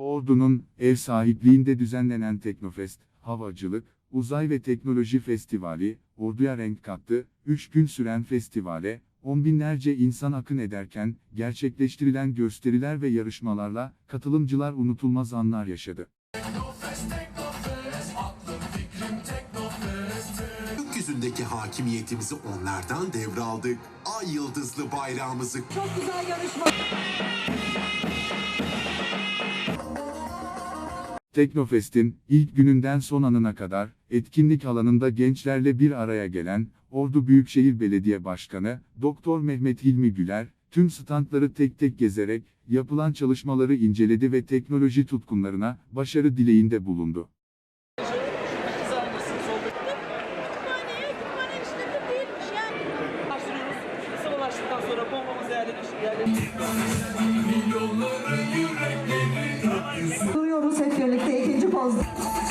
Ordu'nun ev sahipliğinde düzenlenen Teknofest, Havacılık, Uzay ve Teknoloji Festivali, Ordu'ya renk kattı. 3 gün süren festivale, on binlerce insan akın ederken, gerçekleştirilen gösteriler ve yarışmalarla, katılımcılar unutulmaz anlar yaşadı. Gökyüzündeki hakimiyetimizi onlardan devraldık. Ay yıldızlı bayrağımızı Çok güzel yarışma. Teknofest'in ilk gününden son anına kadar etkinlik alanında gençlerle bir araya gelen Ordu Büyükşehir Belediye Başkanı Doktor Mehmet Hilmi Güler tüm standları tek tek gezerek yapılan çalışmaları inceledi ve teknoloji tutkunlarına başarı dileğinde bulundu. Kütüphane Pause.